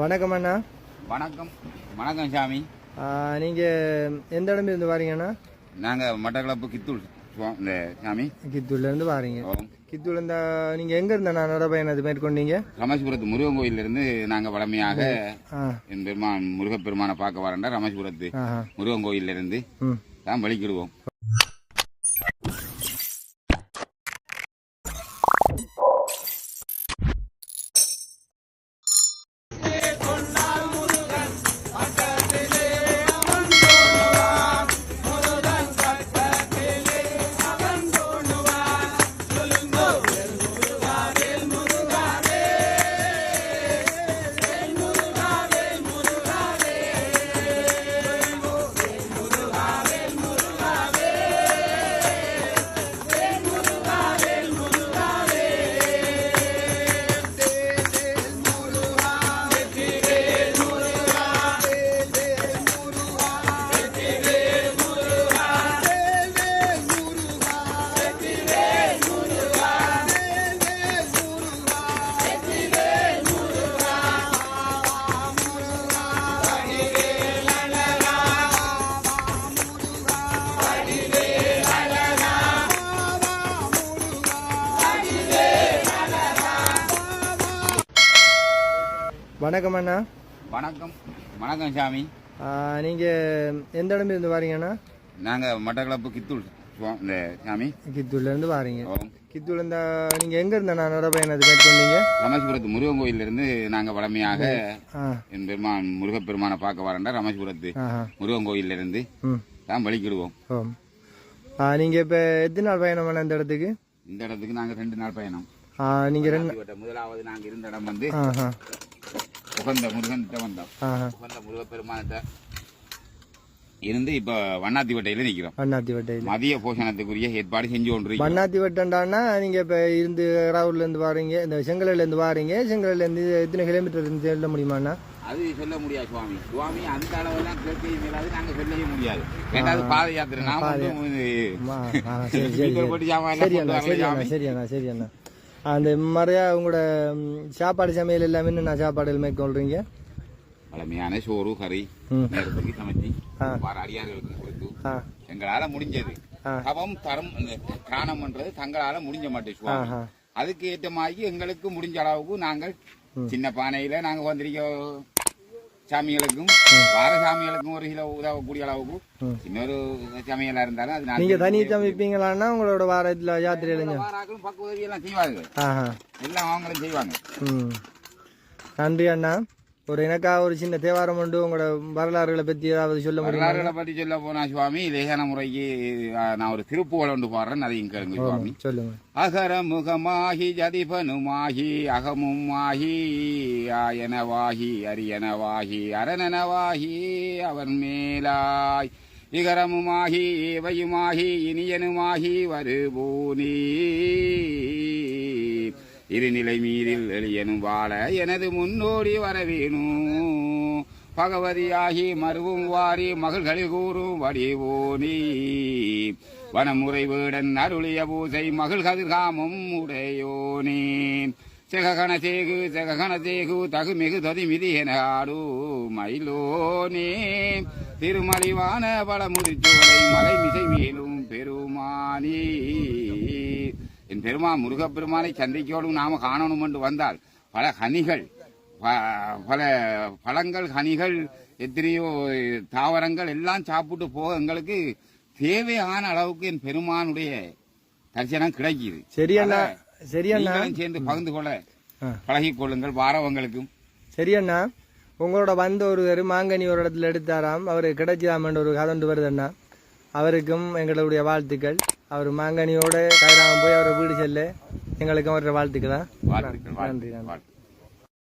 வணக்கம் அண்ணா. வணக்கம். வணக்கம் சாமி. நீங்க எந்த இடம் இருந்து வாரீங்கண்ணா நாங்கள் மட்டக்களப்பு கித்தூர் இந்த சாமி. கித்தூர்ல இருந்து வாரீங்க. கித்தூர்ல இருந்தா நீங்க எங்க இருந்தா நடைபயணத்தை மேற்கொண்டீங்க? ரமேஸ்புரத்து முருகன் கோயிலிருந்து நாங்கள் வளமையாக என் பெருமான் முருகப்பெருமானை பார்க்க வரேன்டா ரமேஸ்புரத்து ஆஹா. முருகன் கோயிலிருந்து தான் வலிக்கிடுவோம் வணக்கம் அண்ணா. வணக்கம். வணக்கம் சாமி. ஆ, நீங்க எந்த இடம் இருந்து வாரீங்கண்ணா நாங்கள் மட்டக்களப்பு கித்தூர் இந்த சாமி. கித்தூர்ல இருந்து வாரீங்க. ஓம். கித்தூர்ல இருந்தா நீங்க எங்க இருந்தா நடைபயணத்தை மேற்கொண்டீங்க? ரமேஸ்புரத்து முருகன் கோயிலிருந்து நாங்கள் வளமையாக என் பெருமான் முருகப்பெருமானை பார்க்க வரேன்டா ரமேஸ்புரத்து ஆஹா. முருகன் கோயிலிருந்து தான் வலிக்கிடுவோம் நீங்க இப்ப எத்தனை நாள் பயணம் பண்ண இந்த இடத்துக்கு? இந்த இடத்துக்கு நாங்கள் ரெண்டு நாள் பயணம். நீங்க ரெண்டு முதலாவது நாங்கள் இருந்த இடம் வந்து உகந்த முருகன் வந்தோம் உகந்த முருகப்பெருமானத்தை இருந்து இப்போ வண்ணாத்தி வட்டையில் நிற்கிறோம் வண்ணாத்தி வட்டையில் மதிய போஷணத்துக்குரிய ஏற்பாடு செஞ்சு கொண்டு வண்ணாத்தி வட்டண்டான்னா நீங்க இப்ப இருந்து ராவூர்ல இருந்து வாரீங்க இந்த செங்கலில் இருந்து வாரீங்க செங்கலில் இருந்து எத்தனை கிலோமீட்டர் இருந்து சொல்ல முடியுமாண்ணா? அது சொல்ல முடியாது சுவாமி. சுவாமி அந்த அளவெல்லாம் கேட்கவும் இயலாது நாங்கள் சொல்லவே முடியாது. ரெண்டாவது பாத யாத்திரை. நான் வந்து ஆ, ஆ, சரி அந்த மாதிரியா உங்களோட சாப்பாடு சமையல் எல்லாமே என்ன சாப்பாடுகள் மேற்கொள்றீங்க பழமையான சோறு கறி. நேரத்துக்கு சமைச்சு. வர அடியார்களுக்கு கொடுத்து எங்களால முடிஞ்சது. தவம் தரம் தானம் பண்றது தங்களால முடிஞ்ச மாட்டேன் அதுக்கு ஏற்ற மாதிரி எங்களுக்கு முடிஞ்ச அளவுக்கு நாங்கள் சின்ன பானையில நாங்க வந்திருக்க சாமிகளுக்கும் வார சாமிகளுக்கும் ஒரு கிலோ உதவக்கூடிய அளவுக்கு. இன்னொரு சமையலா இருந்தாலும் அது நீங்க தனி சமைப்பீங்களான்னா உங்களோட வாரத்துல யாத்திரை இளைஞ வாராக்களும் பக்க உதவி எல்லாம் செய்வாங்க எல்லாம் அவங்களும் செய்வாங்க நன்றி அண்ணா ஒரு எனக்கா ஒரு சின்ன தேவாரம் உண்டு உங்களோட வரலாறுகளை பத்தி ஏதாவது சொல்ல முடியுமா? வரலாறுகளை பற்றி சொல்ல போனா சுவாமி லேசான முறைக்கு நான் ஒரு திருப்புகழ் ஒன்று பாடுறேன் அதையும் கேளுங்க சுவாமி. சொல்லுங்க. அகர முகமாகி ஜதிபனுமாகி அகமும் ஆகி ஆயனவாகி அரியனவாகி அரணனவாகி அவன் மேலாய். இகரமுமாகி ஏவையுமாகி இனியனுமாகி வருபூனி. இருநிலை மீதில் எளியனும் வாழ எனது முன்னோடி வரவேணும் பகவதியாகி மருவும் வாரி மகள்களில் கூறும் வடிவோனி வனமுறை வீடன் அருளிய பூசை மகள் கதிர்காமும் உடையோனே. செககண சேகு செககண சேகு தகுமிகு ததிமிதி என ஆடு மயிலோனே. திருமலிவான பழமுதிச்சோலை மலை மிசை மேலும் பெருமானி. என் பெருமா முருகப்பெருமானை சந்திக்கோடும் நாம காணணும் என்று வந்தால் பல கனிகள் பல பழங்கள் கனிகள் எத்தனையோ தாவரங்கள் எல்லாம் சாப்பிட்டு போக எங்களுக்கு தேவையான அளவுக்கு என் பெருமானுடைய தரிசனம் கிடைக்குது. சரி அண்ணா சரி அண்ணா நீங்களும் சேர்ந்து பகிர்ந்து கொள்ள ஆ. பழகிக் கொள்ளுங்கள் வாரவங்களுக்கும். சரி அண்ணா உங்களோட வந்த ஒருவர் மாங்கனி ஒரு இடத்துல எடுத்தாராம் அவர் கிடைச்சாமன்ற ஒரு கதண்டு வருது அண்ணா. அவருக்கும் எங்களுடைய வாழ்த்துக்கள். அவர் மாங்கனியோட கைராம போய் அவரை வீடு செல்ல. எங்களுக்கும் அவருடைய வாழ்த்துக்களா வாழ்த்துக்கள் நன்றி நன்றி.